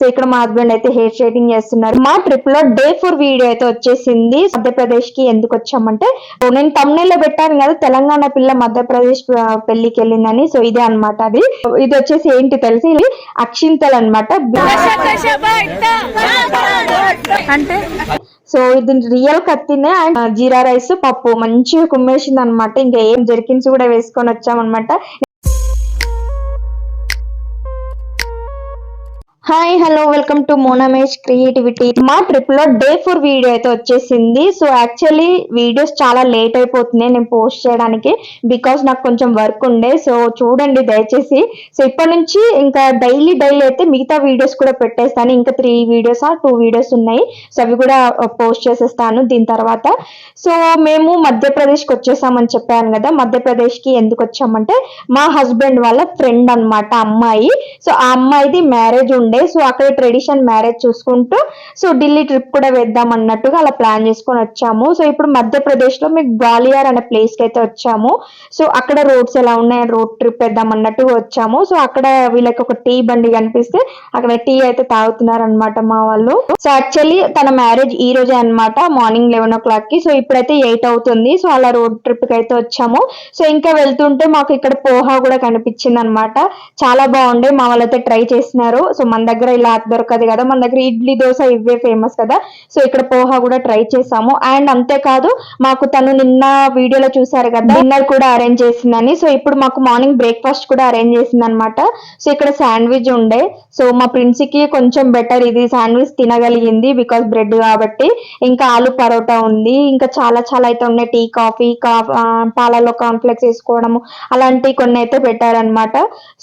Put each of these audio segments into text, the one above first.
So ఇక్కడ మా husband అయితే హెయిర్ స్ట్రైటింగ్ చేస్తున్నారు. మా ట్రిప్లో డే ఫోర్ వీడియో అయితే వచ్చేసింది. మధ్యప్రదేశ్కి ఎందుకు వచ్చామంటే నేను తమిళ పెట్టాను కదా తెలంగాణ పిల్ల మధ్యప్రదేశ్ పెళ్ళికి వెళ్ళిందని. సో ఇదే అన్నమాట అది. ఇది వచ్చేసి ఏంటి తెలిసి? ఇది అక్షింతలు అనమాట అంటే సో ఇది రియల్ కత్తినే అండ్ జీరా రైస్ పప్పు. మంచిగా కుమ్మేసింది అనమాట ఇంకా ఏం జర్కిన్స్ కూడా వేసుకొని వచ్చామన్నమాట. Hi hello welcome to Monamesh creativity మా ట్రిప్లో డే ఫోర్ వీడియో అయితే వచ్చేసింది. సో యాక్చువల్లీ వీడియోస్ చాలా లేట్ అయిపోతున్నాయి నేను పోస్ట్ చేయడానికి బికాస్ నాకు కొంచెం వర్క్ ఉండే. సో చూడండి దయచేసి. సో ఇప్పటి నుంచి ఇంకా డైలీ డైలీ అయితే మిగతా వీడియోస్ కూడా పెట్టేస్తాను. ఇంకా త్రీ వీడియోస్ ఆ టూ వీడియోస్ ఉన్నాయి. సో అవి కూడా పోస్ట్ చేసేస్తాను దీని తర్వాత. సో మేము మధ్యప్రదేశ్కి వచ్చేసామని చెప్పాను కదా. మధ్యప్రదేశ్కి ఎందుకు వచ్చామంటే మా హస్బెండ్ వాళ్ళ ఫ్రెండ్ అన్నమాట అమ్మాయి. సో ఆ అమ్మాయిది మ్యారేజ్ ఉండే సో అక్కడ ట్రెడిషన్ మ్యారేజ్ చూసుకుంటూ సో ఢిల్లీ ట్రిప్ కూడా వేద్దాం అన్నట్టుగా అలా ప్లాన్ చేసుకొని వచ్చాము. సో ఇప్పుడు మధ్యప్రదేశ్లో మీకు గ్వాలియర్ అనే ప్లేస్కి అయితే వచ్చాము. సో అక్కడ రోడ్స్ ఎలా ఉన్నాయి? రోడ్ ట్రిప్ వేద్దాం అన్నట్టుగా వచ్చాము. సో అక్కడ వీళ్ళకి ఒక టీ బండి కనిపిస్తే అక్కడ టీ అయితే తాగుతున్నారు అనమాట మా వాళ్ళు. సో యాక్చువల్లీ తన మ్యారేజ్ ఈ రోజే అన్నమాట మార్నింగ్ లెవెన్ ఓ క్లాక్కి. సో ఇప్పుడైతే ఎయిట్ అవుతుంది. సో అలా రోడ్ ట్రిప్కి అయితే వచ్చాము. సో ఇంకా వెళ్తుంటే మాకు ఇక్కడ పోహా కూడా కనిపించింది అనమాట చాలా బాగుండే మా వాళ్ళైతే ట్రై చేసినారు. సో మన మన దగ్గర ఇలా దొరకదు కదా మన దగ్గర ఇడ్లీ దోశ ఇవే ఫేమస్ కదా. సో ఇక్కడ పోహా కూడా ట్రై చేసాము అండ్ అంతేకాదు మాకు తను నిన్న వీడియోలో చూసారు కదా డిన్నర్ కూడా అరేంజ్ చేసిందని. సో ఇప్పుడు మాకు మార్నింగ్ బ్రేక్ఫాస్ట్ కూడా అరేంజ్ చేసింది అనమాట సో ఇక్కడ శాండ్విచ్ ఉండే. సో మా ప్రిన్సికి కొంచెం బెటర్ ఇది శాండ్విచ్ తినగలిగింది బికాస్ బ్రెడ్ కాబట్టి. ఇంకా ఆలు పరోటా ఉంది. ఇంకా చాలా చాలా అయితే ఉన్నాయి. టీ కాఫీ కా పాలలో కాన్ఫ్లెక్స్ వేసుకోవడము అలాంటివి కొన్ని అయితే పెట్టారనమాట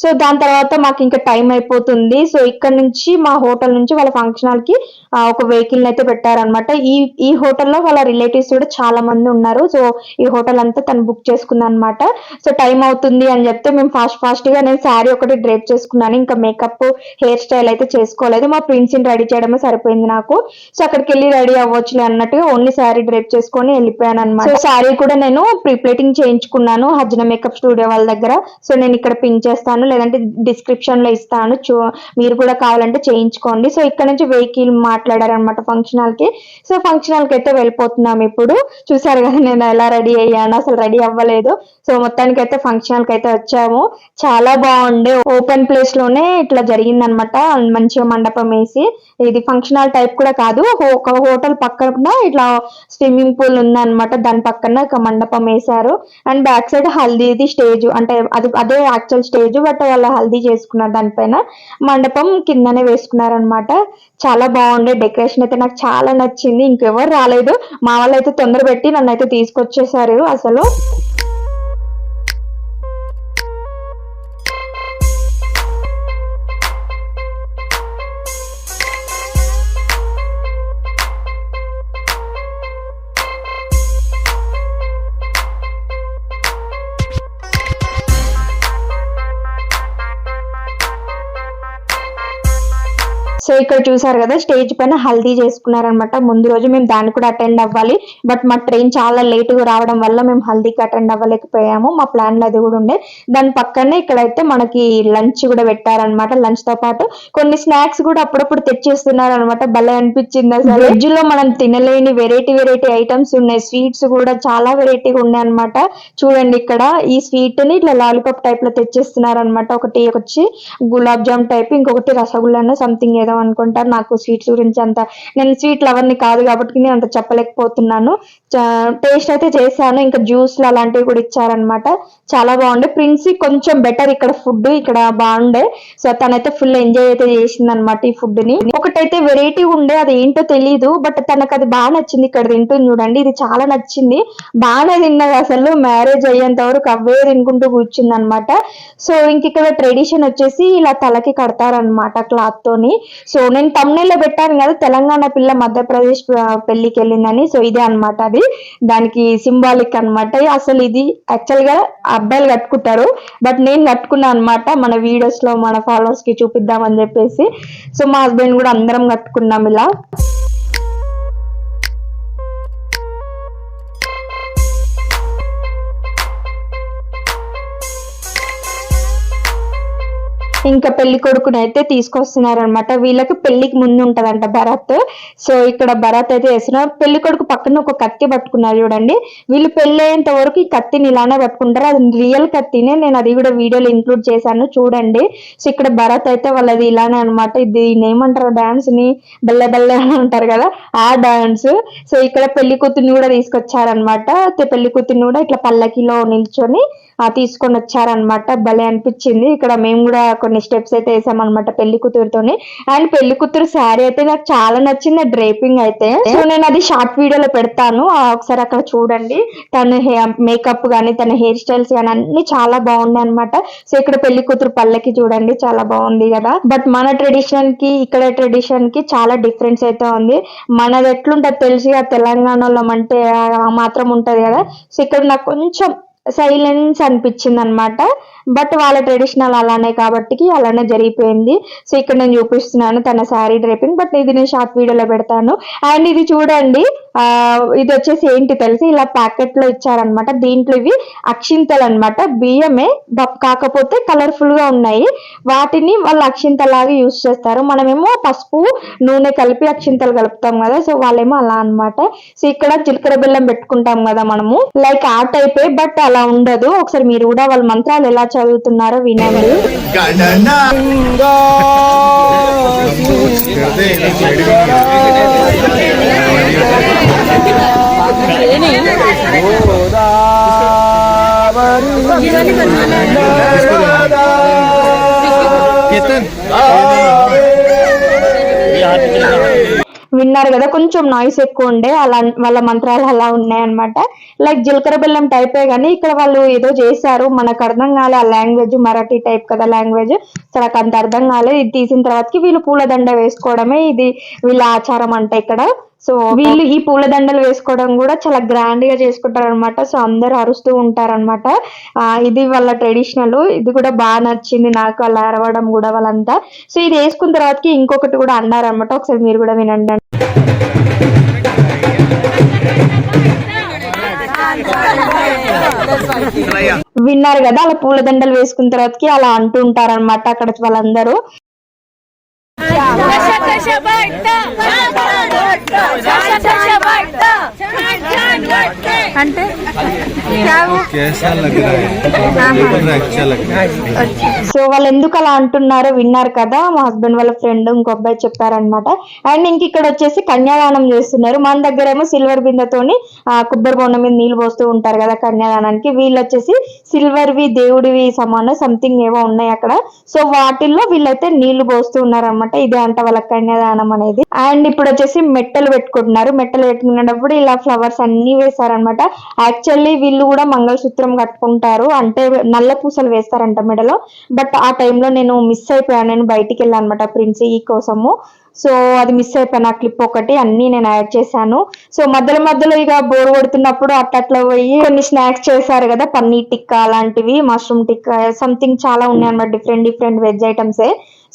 సో దాని తర్వాత మాకు ఇంకా టైం అయిపోతుంది. సో ఇక్కడ నుంచి మా హోటల్ నుంచి వాళ్ళ ఫంక్షన్ హాల్కి ఆ, ఒక వెహికల్ అయితే పెట్టారనమాట ఈ ఈ హోటల్లో వాళ్ళ రిలేటివ్స్ కూడా చాలా మంది ఉన్నారు. సో ఈ హోటల్ అంతా తను బుక్ చేసుకుంది అనమాట సో టైం అవుతుంది అని చెప్తే మేము ఫాస్ట్ ఫాస్ట్గా నేను శారీ ఒకటి డ్రేప్ చేసుకున్నాను. ఇంకా మేకప్ హెయిర్ స్టైల్ అయితే చేసుకోలేదు. మా ప్రిన్స్ని రెడీ చేయడమే సరిపోయింది నాకు. సో అక్కడికి వెళ్ళి రెడీ అవ్వచ్చులే అన్నట్టుగా ఓన్లీ శారీ డ్రేప్ చేసుకొని వెళ్ళిపోయాను అనమాట సో శారీ కూడా నేను ప్రీ ప్లేటింగ్ చేయించుకున్నాను. హజ్న మేకప్ స్టూడియో వాళ్ళ దగ్గర. సో నేను ఇక్కడ పిన్ చేస్తాను. లేదంటే డిస్క్రిప్షన్లో ఇస్తాను. మీరు కూడా కావాలంటే చేయించుకోండి. సో ఇక్కడ నుంచి వెహికల్ మాట్లాడారనమాట ఫంక్షన్ హాల్కి సో ఫంక్షన్ హాల్కి అయితే వెళ్ళిపోతున్నాం ఇప్పుడు. చూసారు కదా నేను ఎలా రెడీ అయ్యాను అసలు రెడీ అవ్వలేదు. సో మొత్తానికి అయితే ఫంక్షన్ హాల్కి అయితే వచ్చాము. చాలా బాగుండే. ఓపెన్ ప్లేస్లోనే ఇట్లా జరిగిందనమాట మంచిగా మండపం వేసి. ఇది ఫంక్షన్ హాల్ టైప్ కూడా కాదు. హో- ఒక హోటల్ పక్కన ఇట్లా స్విమ్మింగ్ పూల్ ఉందన్నమాట. దాని పక్కన ఒక మండపం వేశారు. అండ్ బ్యాక్ సైడ్ హల్దీది స్టేజ్ అంటే అది అదే యాక్చువల్ స్టేజ్ బట్ వాళ్ళ హల్దీ చేసుకున్నారు. దానిపైన మండపం కిందనే వేసుకున్నారనమాట చాలా బాగుండే డెకరేషన్ అయితే నాకు చాలా నచ్చింది. ఇంకెవరు రాలేదు. మా వాళ్ళు అయితే తొందర పెట్టి నన్ను అయితే తీసుకొచ్చేసారు అసలు. ఇక్కడ చూసారు కదా స్టేజ్ పైన హల్దీ చేసుకున్నారనమాట. ముందు రోజు మేము దాన్ని కూడా అటెండ్ అవ్వాలి. బట్ మా ట్రైన్ చాలా లేట్గా రావడం వల్ల మేము హల్దీకి అటెండ్ అవ్వలేకపోయాము. మా ప్లాన్లో అది కూడా ఉండే. దాని పక్కనే ఇక్కడైతే మనకి లంచ్ కూడా పెట్టారనమాట. లంచ్తో పాటు కొన్ని స్నాక్స్ కూడా అప్పుడప్పుడు తెచ్చేస్తున్నారు అనమాట భలే అనిపించింది అసలు. వెజ్లో మనం తినలేని వెరైటీ వెరైటీ ఐటమ్స్ ఉన్నాయి. స్వీట్స్ కూడా చాలా వెరైటీగా ఉన్నాయి అనమాట. చూడండి ఇక్కడ ఈ స్వీట్ని ఇట్లా లాలీపాప్ టైప్లో తెచ్చేస్తున్నారు అనమాట ఒకటి వచ్చి గులాబ్ జామ్ టైప్ ఇంకొకటి రసగుల్లా సంథింగ్ ఏదో అనుకుంటారు నాకు స్వీట్స్ గురించి అంత నేను స్వీట్ లవర్ కాదు కాబట్టి నేను అంత చెప్పలేకపోతున్నాను. టేస్ట్ అయితే చేశాను. ఇంకా జ్యూస్లు అలాంటివి కూడా ఇచ్చారనమాట చాలా బాగుండే. ప్రిన్సీ కొంచెం బెటర్ ఇక్కడ ఫుడ్ ఇక్కడ బాగుండే. సో తనైతే ఫుల్ ఎంజాయ్ అయితే చేసింది అనమాట ఈ ఫుడ్ని. ఒకటైతే వెరైటీ ఉండే అది ఏంటో తెలియదు బట్ తనకు అది బాగా నచ్చింది ఇక్కడ తింటుంది చూడండి. ఇది చాలా నచ్చింది. బాగానే తిన్నది అసలు. మ్యారేజ్ అయ్యేంత వరకు అవే తినుకుంటూ కూర్చుంది అనమాట సో ఇంక ఇక్కడ ట్రెడిషన్ వచ్చేసి ఇలా తలకి కడతారనమాట క్లాత్ తోని. సో సో నేను తమ్నేలో పెట్టాను కదా తెలంగాణ పిల్ల మధ్యప్రదేశ్ పెళ్ళికి వెళ్ళిందని సో ఇదే అన్నమాట అది. దానికి సింబాలిక్ అన్నమాట. అసలు ఇది యాక్చువల్గా అబ్బాయిలు కట్టుకుంటారు. బట్ నేను కట్టుకున్నాను అనమాట మన వీడియోస్లో మన ఫాలోవర్స్కి చూపిద్దామని చెప్పేసి. సో మా హస్బెండ్ కూడా అందరం కట్టుకున్నాం ఇలా. ఇంకా పెళ్ళి కొడుకుని అయితే తీసుకొస్తున్నారు అనమాట వీళ్ళకి పెళ్ళికి ముందు ఉంటదంట భరత్. సో ఇక్కడ భరత్ అయితే వేస్తున్నారు పెళ్ళి కొడుకు పక్కన ఒక కత్తి పట్టుకున్నారు చూడండి. వీళ్ళు పెళ్ళి అయ్యేంత వరకు ఈ కత్తిని ఇలానే పట్టుకుంటారు. అది రియల్ కత్తినే. నేను అది కూడా వీడియోలో ఇంక్లూడ్ చేశాను. చూడండి. సో ఇక్కడ భరత్ అయితే వాళ్ళది ఇలానే అనమాట ఇది ఏమంటారు డాన్స్ని? బల్లె బల్లె అని అంటారు కదా ఆ డాన్స్. సో ఇక్కడ పెళ్ళి కూతుర్ని కూడా తీసుకొచ్చారనమాట పెళ్ళి కూతుర్ని కూడా ఇట్లా పల్లకిలో నిల్చొని తీసుకొని వచ్చారనమాట భలే అనిపించింది. ఇక్కడ మేము కూడా కొన్ని స్టెప్స్ అయితే వేసామన్నమాట పెళ్ళి కూతురుతోని. అండ్ పెళ్ళి కూతురు శారీ అయితే నాకు చాలా నచ్చింది. డ్రేపింగ్ అయితే. సో నేను అది షార్ట్ వీడియోలో పెడతాను. ఒకసారి అక్కడ చూడండి. తన మేకప్ గానీ తన హెయిర్ స్టైల్స్ గానీ అన్ని చాలా బాగున్నాయి అనమాట సో ఇక్కడ పెళ్ళి కూతురు పల్లకి చూడండి. చాలా బాగుంది కదా. బట్ మన ట్రెడిషన్కి ఇక్కడ ట్రెడిషన్కి చాలా డిఫరెన్స్ అయితే ఉంది. మనది ఎట్లుంటది తెలిసి తెలంగాణలో అంటే మాత్రం ఉంటది కదా. సో ఇక్కడ నాకు కొంచెం సైలెన్స్ అనిపించింది అనమాట బట్ వాళ్ళ ట్రెడిషనల్ అలానే కాబట్టి అలానే జరిగిపోయింది. సో ఇక్కడ నేను చూపిస్తున్నాను తన శారీ డ్రైపింగ్ బట్ ఇది నేను షార్ట్ వీడియోలో పెడతాను. అండ్ ఇది చూడండి ఆ ఇది వచ్చేసి ఏంటి తెలిసి? ఇలా ప్యాకెట్లో ఇచ్చారనమాట దీంట్లో ఇవి అక్షింతలు అనమాట బియ్యమే కాకపోతే కలర్ఫుల్గా ఉన్నాయి. వాటిని వాళ్ళు అక్షింతలాగా యూస్ చేస్తారు. మనమేమో పసుపు నూనె కలిపి అక్షింతలు కలుపుతాం కదా. సో వాళ్ళేమో అలా అన్నమాట. సో ఇక్కడ జీలకర్ర బెల్లం పెట్టుకుంటాం కదా మనము. లైక్ ఆ టైపే బట్ అలా ఉండదు. ఒకసారి మీరు కూడా వాళ్ళ మంత్రాలు ఎలా చదువుతున్నారో వినండి. విన్నారు కదా కొంచెం నాయిస్ ఎక్కువ ఉండే అలా వాళ్ళ మంత్రాలు అలా ఉన్నాయన్నమాట లైక్ జీలకర్ర బెల్లం టైపే కానీ ఇక్కడ వాళ్ళు ఏదో చేశారు మనకు అర్థం కాలే ఆ లాంగ్వేజ్ మరాఠీ టైప్ కదా లాంగ్వేజ్ సో నాకు అంత అర్థం కాలేదు ఇది తీసిన తర్వాతకి వీళ్ళు పూలదండ వేసుకోవడమే ఇది వీళ్ళ ఆచారం అంట ఇక్కడ. సో వీళ్ళు ఈ పూల దండలు వేసుకోవడం కూడా చాలా గ్రాండ్గా చేసుకుంటారు అనమాట సో అందరూ అరుస్తూ ఉంటారన్నమాట. ఆ ఇది వాళ్ళ ట్రెడిషనల్ ఇది కూడా బాగా నచ్చింది నాకు అలా అరవడం కూడా వాళ్ళంతా. సో ఇది వేసుకున్న తర్వాతకి ఇంకొకటి కూడా అన్నారనమాట ఒకసారి మీరు కూడా వినండి విన్నారు కదా అలా పూల దండలు వేసుకున్న తర్వాతకి అలా అంటూ ఉంటారన్నమాట అక్కడ వాళ్ళందరూ. సో వాళ్ళు ఎందుకు అలా అంటున్నారో విన్నారు కదా. మా హస్బెండ్ వాళ్ళ ఫ్రెండ్ ఇంకో అబ్బాయి చెప్పారనమాట అండ్ ఇంక ఇక్కడ వచ్చేసి కన్యాదానం చేస్తున్నారు. మన దగ్గర ఏమో సిల్వర్ బిందెతోని కొబ్బరి బొండ మీద నీళ్ళు పోస్తూ ఉంటారు కదా కన్యాదానానికి. వీళ్ళు వచ్చేసి సిల్వర్వి దేవుడివి సమానం సంథింగ్ ఏవో ఉన్నాయి అక్కడ. సో వాటిల్లో వీళ్ళైతే నీళ్ళు పోస్తూ ఉన్నారు ఇదే అంట వాళ్ళ కన్యాదానం అనేది. అండ్ ఇప్పుడు వచ్చేసి మెట్టలు పెట్టుకుంటున్నారు. మెట్టలు పెట్టుకునేటప్పుడు ఇలా ఫ్లవర్స్ అన్ని వేశారనమాట యాక్చువల్లీ వీళ్ళు కూడా మంగళసూత్రం కట్టుకుంటారు. అంటే నల్ల పూసలు వేస్తారంట మెడలో. బట్ ఆ టైంలో నేను మిస్ అయిపోయాను. నేను బయటికి వెళ్ళాను అనమాట ప్రిన్స్ ఈ కోసము. సో అది మిస్ అయిపోయిన క్లిప్ ఒకటి అన్ని నేను యాడ్ చేశాను. సో మధ్యలో మధ్యలో ఇక బోర్ కొడుతున్నప్పుడు అట్లా పోయి కొన్ని స్నాక్స్ చేశారు కదా. పన్నీర్ టిక్కా అలాంటివి మష్రూమ్ టిక్కా సంథింగ్ చాలా ఉన్నాయి అనమాట different different veg items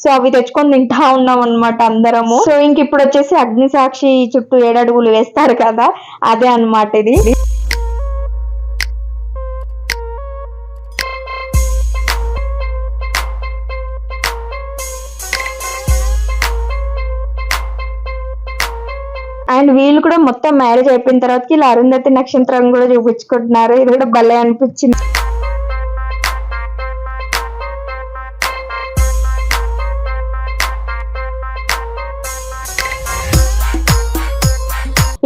so అవి తెచ్చుకొని తింటా ఉన్నాం అనమాట అందరము. సో ఇంక ఇప్పుడు వచ్చేసి అగ్ని సాక్షి చుట్టూ ఏడడుగులు వేస్తారు కదా అదే అన్నమాట ఇది. అండ్ వీళ్ళు కూడా మొత్తం మ్యారేజ్ అయిపోయిన తర్వాత ఇలా అరుంధతి నక్షత్రం కూడా చూపించుకుంటున్నారు. ఇది కూడా భలే అనిపించింది.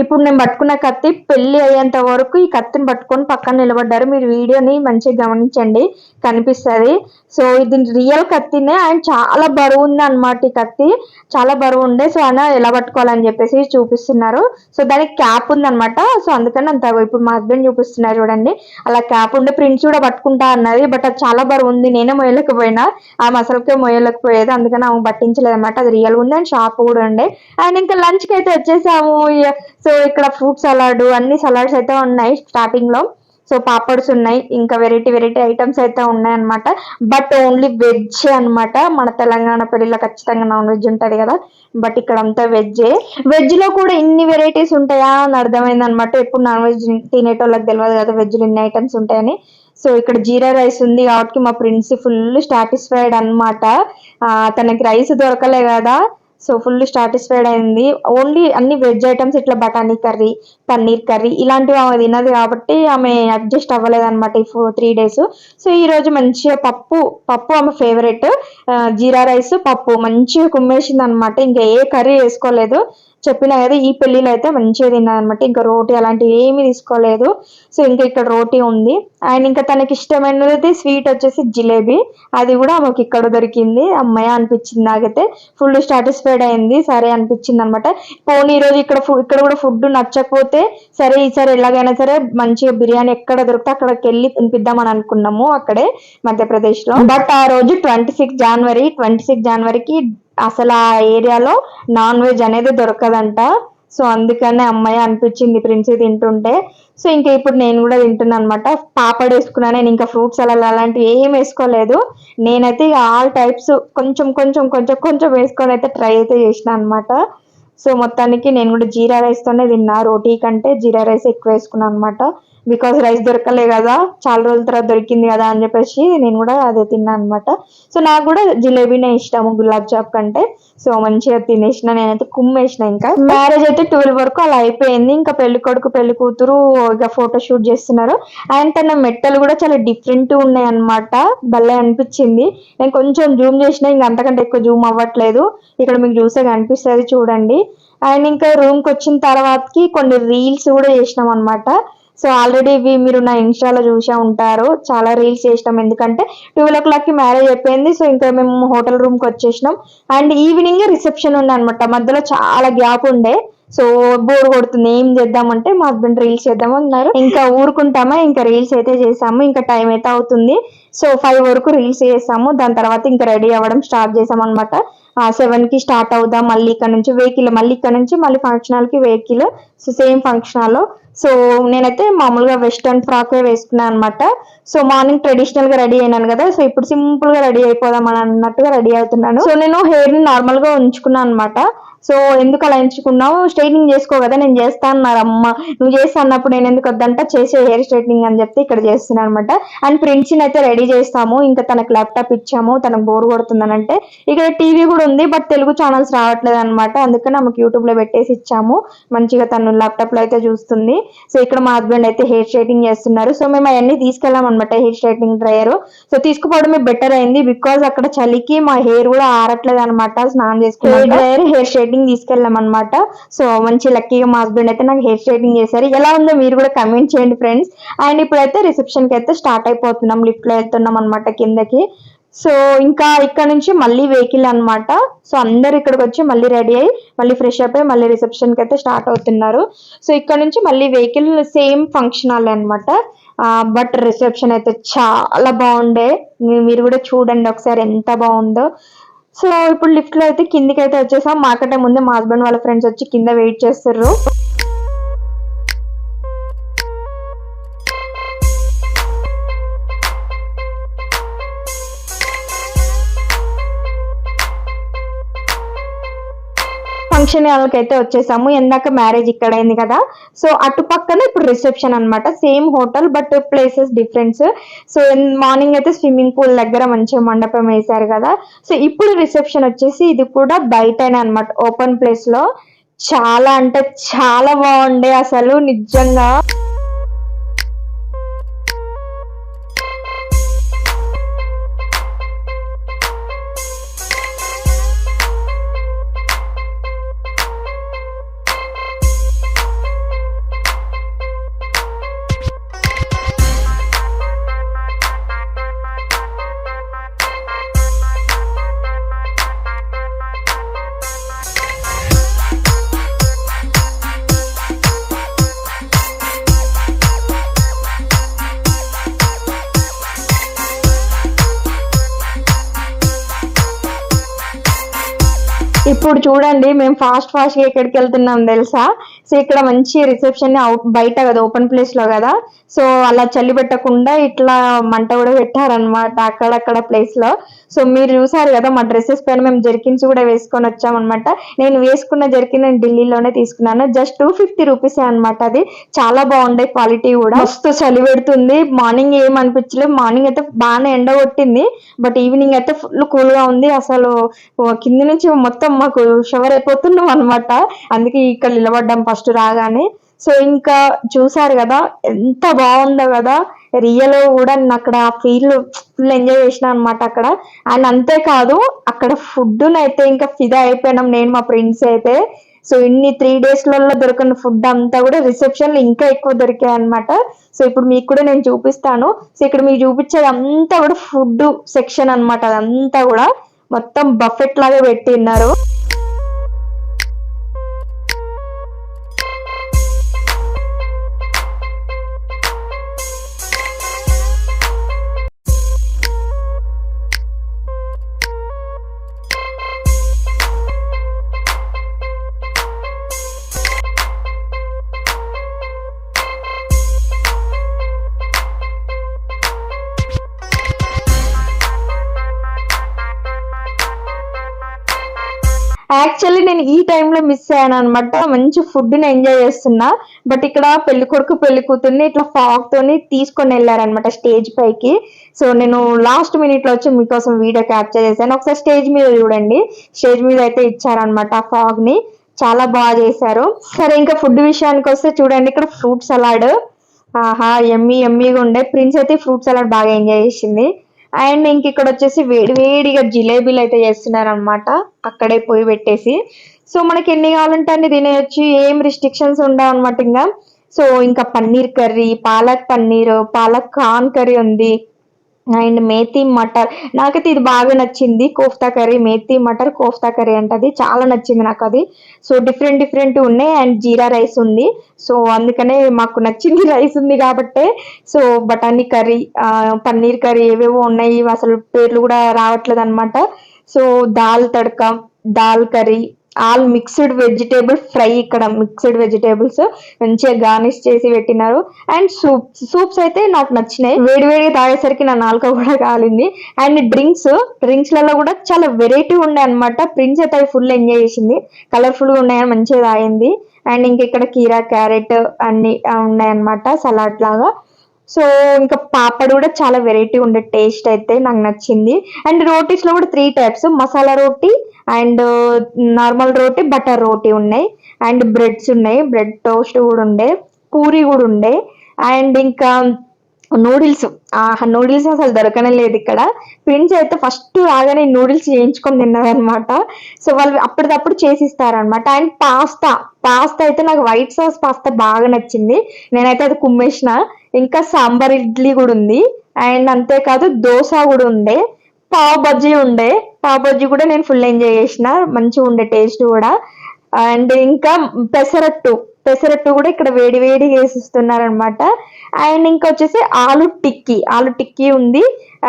ఇప్పుడు నేను పట్టుకున్న కత్తి పెళ్ళి అయ్యేంత వరకు ఈ కత్తిని పట్టుకొని పక్కన నిలబడ్డారు. మీరు వీడియోని మంచిగా గమనించండి. కనిపిస్తుంది. సో ఇది రియల్ కత్తినే. అండ్ చాలా బరువు ఉంది అనమాట ఈ కత్తి. చాలా బరువు ఉండే. సో ఆయన ఎలా పట్టుకోవాలని చెప్పేసి చూపిస్తున్నారు. సో దానికి క్యాప్ ఉందనమాట సో అందుకని అంత ఇప్పుడు మా హస్బెండ్ చూపిస్తున్నారు చూడండి. అలా క్యాప్ ఉండే ప్రింట్స్ కూడా పట్టుకుంటా అన్నది. బట్ అది చాలా బరువు ఉంది. నేనే మొయ్యలేకపోయినా. ఆ మసలకే మొయ్యలేకపోయేది. అందుకని ఆమె పట్టించలేదు అనమాట అది రియల్ ఉంది. అండ్ షాప్ కూడా ఉండే. అండ్ ఇంకా లంచ్కి అయితే వచ్చేసాము. సో ఇక్కడ ఫ్రూట్ సలాడ్ అన్ని సలాడ్స్ అయితే ఉన్నాయి స్టార్టింగ్లో. సో పాపడ్స్ ఉన్నాయి ఇంకా వెరైటీ వెరైటీ ఐటమ్స్ అయితే ఉన్నాయి అనమాట బట్ ఓన్లీ వెజ్ అన్నమాట. మన తెలంగాణ పెళ్ళిలో ఖచ్చితంగా నాన్ వెజ్ ఉంటుంది కదా. బట్ ఇక్కడ అంతా వెజ్జే వెజ్లో కూడా ఇన్ని వెరైటీస్ ఉంటాయా అని అర్థమైంది అనమాట ఎప్పుడు నాన్ వెజ్ తినేటోళ్ళకి తెలియదు కదా వెజ్లో ఇన్ని ఐటమ్స్ ఉంటాయని. సో ఇక్కడ జీరా రైస్ ఉంది కాబట్టి మా ప్రిన్స్ ఫుల్ సాటిస్ఫైడ్ అనమాట తనకి రైస్ దొరకలే కదా. సో ఫుల్ సాటిస్ఫైడ్ అయింది. ఓన్లీ అన్ని వెజ్ ఐటమ్స్ ఇట్లా బఠానీ కర్రీ పన్నీర్ కర్రీ ఇలాంటివి ఆమె తినదు కాబట్టి ఆమె అడ్జస్ట్ అవ్వలేదు అనమాట ఈ త్రీ డేస్. సో ఈ రోజు మంచిగా పప్పు పప్పు ఆమె ఫేవరెట్. జీరా రైస్ పప్పు మంచిగా కుమ్మేసింది అనమాట ఇంకా ఏ కర్రీ వేసుకోలేదు. చెప్పినా కదా ఈ పెళ్ళిలో అయితే మంచిగా తిన్నాను అనమాట ఇంకా రోటీ అలాంటివి ఏమీ తీసుకోలేదు. సో ఇంకా ఇక్కడ రోటీ ఉంది. అండ్ ఇంకా తనకి ఇష్టమైనది స్వీట్ వచ్చేసి జిలేబీ. అది కూడా ఆమెకి ఇక్కడ దొరికింది. అమ్మాయి అనిపించింది నాకైతే. ఫుల్ సాటిస్ఫైడ్ అయింది. సరే అనిపించింది అనమాట పోనీ ఈ రోజు ఇక్కడ ఫుడ్ ఇక్కడ కూడా ఫుడ్ నచ్చకపోతే సరే ఈసారి ఎలాగైనా సరే మంచిగా బిర్యానీ ఎక్కడ దొరికితే అక్కడికి వెళ్ళి తినిపిద్దామని అనుకున్నాము అక్కడే మధ్యప్రదేశ్లో. బట్ ఆ రోజు ట్వంటీ సిక్స్ జనవరి ట్వంటీ సిక్స్ జనవరికి అసలు ఆ ఏరియాలో నాన్ వెజ్ అనేది దొరకదంట. సో అందుకనే అమ్మాయి అనిపించింది ప్రిన్సి తింటుంటే. సో ఇంకా ఇప్పుడు నేను కూడా తింటున్నాను అనమాట పాపడ్ వేసుకున్నా నేను ఇంకా ఫ్రూట్స్ అలా అలాంటివి ఏం వేసుకోలేదు. నేనైతే ఆల్ టైప్స్ కొంచెం కొంచెం కొంచెం కొంచెం వేసుకొని అయితే ట్రై అయితే చేసిన అనమాట సో మొత్తానికి నేను కూడా జీరా రైస్తోనే తిన్నా రోటీ కంటే జీరా రైస్ ఎక్కువ వేసుకున్నాను అనమాట బికాస్ రైస్ దొరకలే కదా చాలా రోజుల తర్వాత దొరికింది కదా అని చెప్పేసి నేను కూడా అదే తిన్నాను అనమాట సో నాకు కూడా జిలేబీనే ఇష్టము గులాబ్ జామ్ కంటే. సో మంచిగా తినేసిన నేనైతే కుమ్మేసిన ఇంకా. మ్యారేజ్ అయితే ట్వెల్వ్ వరకు అలా అయిపోయింది. ఇంకా పెళ్ళి కొడుకు పెళ్ళి కూతురు ఇక ఫోటో షూట్ చేస్తున్నారు. అండ్ తన మెట్టలు కూడా చాలా డిఫరెంట్ ఉన్నాయి అనమాట భలే అనిపించింది. నేను కొంచెం జూమ్ చేసిన ఇంకా అంతకంటే ఎక్కువ జూమ్ అవ్వట్లేదు. ఇక్కడ మీకు చూసే కనిపిస్తుంది చూడండి. అండ్ ఇంకా రూమ్కి వచ్చిన తర్వాతకి కొన్ని రీల్స్ కూడా చేసినాం అనమాట సో ఆల్రెడీ ఇవి మీరు నా ఇన్స్టాలో చూసే ఉంటారు. చాలా రీల్స్ చేసినాం. ఎందుకంటే ట్వెల్వ్ ఓ క్లాక్కి మ్యారేజ్ అయిపోయింది. సో ఇంకా మేము హోటల్ రూమ్కి వచ్చేసినాం. అండ్ ఈవినింగ్ రిసెప్షన్ ఉంది అనమాట మధ్యలో చాలా గ్యాప్ ఉండే. సో బోర్ కొడుతుంది. ఏం చేద్దామంటే మా హస్బెండ్ రీల్స్ చేద్దాం అన్నారు. ఇంకా ఊరుకుంటామా? ఇంకా రీల్స్ అయితే చేసాము. ఇంకా టైం అయితే అవుతుంది. సో ఫైవ్ వరకు రీల్స్ చేసాము. దాని తర్వాత ఇంకా రెడీ అవ్వడం స్టార్ట్ చేసాం అనమాట సెవెన్కి స్టార్ట్ అవుదాం. మళ్ళీ ఇక్కడ నుంచి వెహికల్ మళ్ళీ ఇక్కడ నుంచి మళ్ళీ ఫంక్షన్ హాల్కి vehicle so same function hall so నేనైతే మామూలుగా వెస్టర్న్ ఫ్రాక్ వేసుకున్నాను అనమాట సో మార్నింగ్ ట్రెడిషనల్గా రెడీ అయినాను కదా సో ఇప్పుడు సింపుల్గా రెడీ అయిపోదాం అని అన్నట్టుగా రెడీ అవుతున్నాను. సో నేను హెయిర్ని నార్మల్గా ఉంచుకున్నాను అనమాట సో ఎందుకు అలా ఎంచుకున్నావు? స్ట్రైట్నింగ్ చేసుకో కదా నేను చేస్తాను అన్నారు అమ్మ నువ్వు చేస్తా అన్నప్పుడు నేను ఎందుకు వద్దంట? చేసే హెయిర్ స్ట్రైట్నింగ్ అని చెప్తే ఇక్కడ చేస్తున్నాను అనమాట అండ్ ప్రిన్సిని అయితే రెడీ చేస్తాము. ఇంకా తనకు ల్యాప్టాప్ ఇచ్చాము. తనకు బోర్ కొడుతుందని అంటే ఇక్కడ టీవీ కూడా ఉంది బట్ తెలుగు ఛానల్స్ రావట్లేదు అనమాట అందుకని ఆమెకు యూట్యూబ్లో పెట్టేసి ఇచ్చాము. మంచిగా తను ల్యాప్టాప్లో అయితే చూస్తుంది. సో ఇక్కడ మా హస్బెండ్ అయితే హెయిర్ స్ట్రైటింగ్ చేస్తున్నారు. సో మేము అవన్నీ తీసుకెళ్ళాం అనమాట హెయిర్ స్ట్రైటింగ్ డ్రయర్ సో తీసుకుపోవడమే బెటర్ అయింది బికాస్ అక్కడ చలికి మా హెయిర్ కూడా ఆరట్లేదు అనమాట స్నానం చేసుకుని హెయిర్ డ్రయర్ హెయిర్ స్ట్రైటింగ్ తీసుకెళ్ళాం అనమాట సో మంచి లక్కీగా మా హస్బెండ్ అయితే నాకు హెయిర్ స్ట్రైటింగ్ చేశారు. ఎలా ఉందో మీరు కూడా కమెంట్ చేయండి ఫ్రెండ్స్ అండ్ ఇప్పుడైతే రిసెప్షన్కి అయితే స్టార్ట్ అయిపోతున్నాం లిఫ్ట్లో వెళ్తున్నాం అనమాట కిందకి. సో ఇంకా ఇక్కడ నుంచి మళ్ళీ వెహికల్ అన్నమాట. సో అందరు ఇక్కడికి వచ్చి మళ్ళీ రెడీ అయ్యి మళ్ళీ ఫ్రెష్ అప్ అయ్యి మళ్ళీ రిసెప్షన్కి అయితే స్టార్ట్ అవుతున్నారు. సో ఇక్కడ నుంచి మళ్ళీ వెహికల్ సేమ్ ఫంక్షన్ హాల్ అనమాట బట్ రిసెప్షన్ అయితే చాలా బాగుండే. మీరు కూడా చూడండి ఒకసారి ఎంత బాగుందో. సో ఇప్పుడు లిఫ్ట్లో అయితే కిందికి అయితే వచ్చేసాం. మాకంటే ముందే మా హస్బెండ్ వాళ్ళ ఫ్రెండ్స్ వచ్చి కింద వెయిట్ చేస్తారు ఫంక్షన్ వాళ్ళకైతే అయితే వచ్చేసాము. ఎందాక మ్యారేజ్ ఇక్కడ అయింది కదా. సో అటు పక్కన ఇప్పుడు రిసెప్షన్ అనమాట same hotel but places difference. So morning అయితే స్విమ్మింగ్ పూల్ దగ్గర మంచిగా మండపం వేశారు కదా. సో ఇప్పుడు రిసెప్షన్ వచ్చేసి ఇది కూడా బయటనే అన్నమాట. ఓపెన్ ప్లేస్లో చాలా అంటే చాలా బాగుండే అసలు నిజంగా. చూడండి మేము ఫాస్ట్ ఫాస్ట్గా ఎక్కడికి వెళ్తున్నాం తెలుసా? సో ఇక్కడ మంచి రిసెప్షన్ బయట కదా ఓపెన్ ప్లేస్లో కదా. సో అలా చలి పెట్టకుండా ఇట్లా మంట కూడా పెట్టారనమాట అక్కడక్కడ ప్లేస్లో. సో మీరు చూసారు కదా మా డ్రెస్సెస్ పైన మేము జెర్కిన్స్ కూడా వేసుకొని వచ్చామన్నమాట. నేను వేసుకున్న జర్కిన్ నేను ఢిల్లీలోనే తీసుకున్నాను. జస్ట్ టూ ఫిఫ్టీ రూపీస్ అనమాట అది. చాలా బాగుండే క్వాలిటీ కూడా. మస్తు చలి పెడుతుంది. మార్నింగ్ ఏం అనిపించలేదు. మార్నింగ్ అయితే బాగానే ఎండ కొట్టింది. బట్ ఈవినింగ్ అయితే ఫుల్ కూల్గా ఉంది. అసలు కింద కింది నుంచి మొత్తం మాకు షవర్ అయిపోతున్నాం అనమాట అందుకే ఇక్కడ నిలబడ్డాం ఫస్ట్ రాగానే సో ఇంకా చూసారు కదా ఎంత బాగుందో కదా రియల్ కూడా నేను అక్కడ ఫీల్ ఫుల్ ఎంజాయ్ చేసిన అనమాట అక్కడ. అండ్ అంతేకాదు అక్కడ ఫుడ్ అయితే ఇంకా ఫిదా అయిపోయినాం నేను మా ఫ్రెండ్స్ అయితే. సో ఇన్ని త్రీ డేస్లలో దొరికిన ఫుడ్ అంతా కూడా రిసెప్షన్లో ఇంకా ఎక్కువ దొరికాయి అనమాట సో ఇప్పుడు మీకు కూడా నేను చూపిస్తాను. సో ఇక్కడ మీకు చూపించేది అంతా కూడా ఫుడ్ సెక్షన్ అన్నమాట అదంతా కూడా. మొత్తం బఫెట్ లాగా పెట్టిన్నారు యాక్చువల్లీ నేను ఈ టైంలో మిస్ అయ్యాను అనమాట మంచి ఫుడ్ని ఎంజాయ్ చేస్తున్నా. బట్ ఇక్కడ పెళ్ళి కొడుకు పెళ్ళి కూతుర్ని ఇట్లా ఫాగ్ తోని తీసుకొని వెళ్ళారనమాట స్టేజ్ పైకి. సో నేను లాస్ట్ మినిట్లో వచ్చి మీకోసం వీడియో క్యాప్చర్ చేశాను. ఒకసారి స్టేజ్ మీద చూడండి. స్టేజ్ మీద అయితే ఇచ్చారనమాట ఆ ఫాగ్ని. చాలా బాగా చేశారు. సరే ఇంకా ఫుడ్ విషయానికి వస్తే చూడండి. ఇక్కడ ఫ్రూట్ సలాడ్ ఆహా ఎమ్మి ఎమ్మిగా ఉండే. ప్రిన్స్ అయితే ఫ్రూట్ సలాడ్ బాగా ఎంజాయ్ చేసింది. అండ్ ఇంక ఇక్కడ వచ్చేసి వేడి వేడిగా జిలేబీలు అయితే చేస్తున్నారనమాట అక్కడే పోయి పెట్టేసి. సో మనకి ఎన్ని కావాలంటే అన్ని తినేయచ్చు. ఏం రిస్ట్రిక్షన్స్ ఉండవు అనమాట ఇంకా సో ఇంకా పన్నీర్ కర్రీ పాలక్ పన్నీర్ పాలక్ కాన్ కర్రీ ఉంది. అండ్ మేతి మటర్. నాకైతే ఇది బాగా నచ్చింది. కోఫ్తా కర్రీ మేతి మటర్ కోఫ్తా కర్రీ అంటది. చాలా నచ్చింది నాకు అది సో డిఫరెంట్ డిఫరెంట్ ఉన్నాయి అండ్ జీరా రైస్ ఉంది. సో అందుకనే మాకు నచ్చింది రైస్ ఉంది కాబట్టే. సో బఠానీ కర్రీ పన్నీర్ కర్రీ ఏవేవో ఉన్నాయి. అసలు పేర్లు కూడా రావట్లేదు అనమాట so dal tadka dal curry all mixed vegetable fry ఇక్కడ మిక్స్డ్ వెజిటేబుల్స్ మంచిగా గార్నిష్ చేసి పెట్టినారు. అండ్ సూప్స్ సూప్స్ అయితే నాకు నచ్చినాయి. వేడి వేడిగా తాగేసరికి నా నాలుక కూడా కాలింది. అండ్ డ్రింక్స్ డ్రింక్స్లలో కూడా చాలా వెరైటీ ఉండే అనమాట ప్రిన్స్ అయితే ఫుల్ ఎంజాయ్ చేసింది. కలర్ఫుల్గా ఉన్నాయని మంచిగా తాగింది. అండ్ ఇంక ఇక్కడ కీరా క్యారెట్ అన్ని ఉన్నాయన్నమాట సలాడ్ లాగా. సో ఇంకా పాపడ్ కూడా చాలా వెరైటీ ఉండే టేస్ట్ అయితే నాకు నచ్చింది. అండ్ రోటీస్లో కూడా three types masala roti and normal roti butter roti ఉన్నాయి. అండ్ బ్రెడ్స్ ఉన్నాయి. బ్రెడ్ టోస్ట్ కూడా ఉండే. పూరి కూడా ఉండే. అండ్ ఇంకా నూడిల్స్. ఆ నూడిల్స్ అసలు దొరకనే లేదు ఇక్కడ. ఫ్రెండ్స్ అయితే ఫస్ట్ రాగానే నూడిల్స్ చేయించుకొని తిన్నదనమాట సో వాళ్ళు అప్పటిదప్పుడు చేసిస్తారనమాట అండ్ పాస్తా. పాస్తా అయితే నాకు వైట్ సాస్ పాస్తా బాగా నచ్చింది. నేనైతే అది కుమ్మేసిన. ఇంకా సాంబార్ ఇడ్లీ కూడా ఉంది. అండ్ అంతేకాదు దోశ కూడా ఉండే. పావ్ బజ్జీ ఉండే. పావ్ బజ్జీ కూడా నేను ఫుల్ ఎంజాయ్ చేసిన. మంచిగా ఉండే టేస్ట్ కూడా. అండ్ ఇంకా పెసరట్టు. పెసరట్టు కూడా ఇక్కడ వేడి వేడి వేసిస్తున్నారనమాట అండ్ ఇంకొచ్చేసి ఆలు టిక్కీ ఆలు టిక్కీ ఉంది.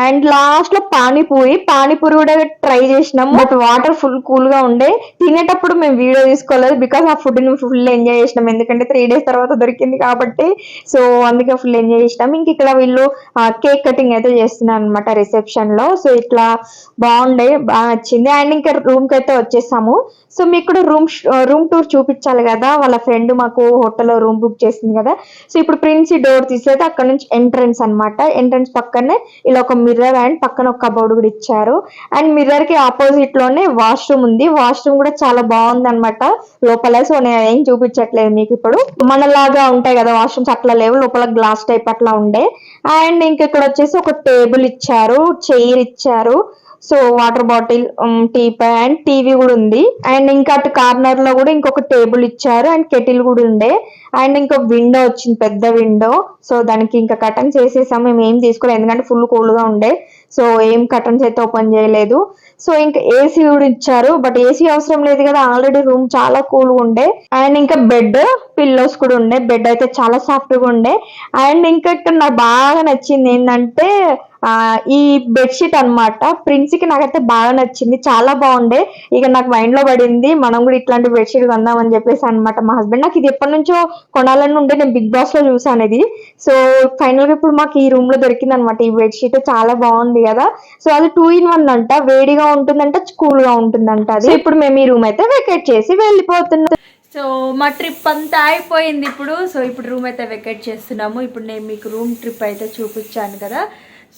అండ్ లాస్ట్లో పానీపూరి. పానీపూరి కూడా ట్రై చేసినాం బట్ వాటర్ ఫుల్ కూల్గా ఉండే. తినేటప్పుడు మేము వీడియో తీసుకోలేదు బికాస్ ఆ ఫుడ్ని ఫుల్ ఎంజాయ్ చేసినాం. ఎందుకంటే త్రీ డేస్ తర్వాత దొరికింది కాబట్టి. సో అందుకే ఫుల్ ఎంజాయ్ చేసినాం. ఇంక ఇక్కడ వీళ్ళు కేక్ కటింగ్ అయితే చేస్తున్నారు అనమాట రిసెప్షన్లో. సో ఇట్లా బాగుండే బాగా నచ్చింది. అండ్ ఇంకా రూమ్కి అయితే వచ్చేసాము. సో మీకు కూడా రూమ్ రూమ్ టూర్ చూపించాలి కదా. వాళ్ళ ఫ్రెండ్ మాకు హోటల్లో రూమ్ బుక్ చేసింది కదా. సో ఇప్పుడు ప్రిన్సీ డోర్ తీసేది. అక్కడ నుంచి ఎంట్రన్స్ అన్నమాట. ఎంట్రన్స్ పక్కనే ఇలా ఒక మిర్రర్ అండ్ పక్కన ఒక కబోర్డ్ కూడా ఇచ్చారు. అండ్ మిర్రర్కి ఆపోజిట్లోనే వాష్రూమ్ ఉంది. వాష్రూమ్ కూడా చాలా బాగుంది అనమాట లోపల సో నేను ఏం చూపించట్లేదు మీకు ఇప్పుడు. మనలాగా ఉంటాయి కదా వాష్రూమ్స్ అట్లా లేవు. లోపల గ్లాస్ టైప్ అట్లా ఉండే. అండ్ ఇంక ఇక్కడ వచ్చేసి ఒక టేబుల్ ఇచ్చారు. చైర్ ఇచ్చారు. So water bottle tea and TV కూడా ఉంది. అండ్ ఇంకా అటు కార్నర్లో కూడా ఇంకొక టేబుల్ ఇచ్చారు అండ్ కెటిల్ కూడా ఉండే. అండ్ ఇంకొక విండో వచ్చింది పెద్ద విండో. సో దానికి ఇంకా కటన్స్ వేసేసాం మేము ఏం తీసుకోలేదు ఎందుకంటే ఫుల్ కూల్గా ఉండే. సో ఏం కటన్స్ అయితే ఓపెన్ చేయలేదు. సో ఇంకా ఏసీ కూడా ఇచ్చారు బట్ ఏసీ అవసరం లేదు కదా. ఆల్రెడీ రూమ్ చాలా కూల్గా ఉండే. అండ్ ఇంకా బెడ్ పిల్లోస్ కూడా ఉండే. బెడ్ అయితే చాలా సాఫ్ట్గా ఉండే. అండ్ ఇంకా నాకు బాగా నచ్చింది ఏంటంటే ఈ బెడ్షీట్ అన్నమాట. ప్రిన్స్కి నాకైతే బాగా నచ్చింది. చాలా బాగుండే. ఇక నాకు మైండ్లో పడింది మనం కూడా ఇట్లాంటి బెడ్షీట్ కొందామని చెప్పేసి అన్నమాట మా హస్బెండ్ నాకు ఇది ఎప్పటి నుంచో కొనాలని ఉండే నేను బిగ్ బాస్లో చూసాను ఇది. సో ఫైనల్గా ఇప్పుడు మాకు ఈ రూమ్లో దొరికింది అనమాట ఈ బెడ్షీట్ చాలా బాగుంది కదా. సో అది టూ ఇన్ వన్ అంట. వేడిగా ఉంటుందంట కూల్గా ఉంటుందంట అది. ఇప్పుడు మేము ఈ రూమ్ అయితే వెకేట్ చేసి వెళ్ళిపోతున్నాం. సో మా ట్రిప్ అంతా అయిపోయింది ఇప్పుడు. సో ఇప్పుడు రూమ్ అయితే వెకేట్ చేస్తున్నాము. ఇప్పుడు నేను మీకు రూమ్ ట్రిప్ అయితే చూపించాను కదా.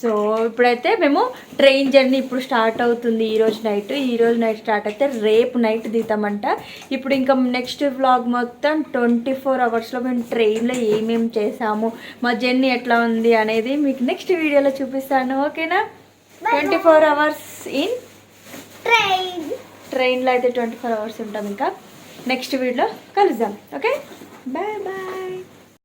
సో ఇప్పుడైతే మేము ట్రైన్ జర్నీ ఇప్పుడు స్టార్ట్ అవుతుంది ఈ రోజు నైట్. ఈ రోజు నైట్ స్టార్ట్ అయితే రేపు నైట్ దిగుతామంట. ఇప్పుడు ఇంకా నెక్స్ట్ వ్లాగ్ మొత్తం ట్వంటీ ఫోర్ అవర్స్లో మేము ట్రైన్లో ఏమేమి చేసాము మా జర్నీ ఎట్లా ఉంది అనేది మీకు నెక్స్ట్ వీడియోలో చూపిస్తాను. ఓకేనా? Twenty four hours in train. ట్రైన్లో అయితే ట్వంటీ ఫోర్ అవర్స్ ఉంటాం ఇంకా. నెక్స్ట్ వీడియోలో కలుద్దాం. ఓకే? Bye bye.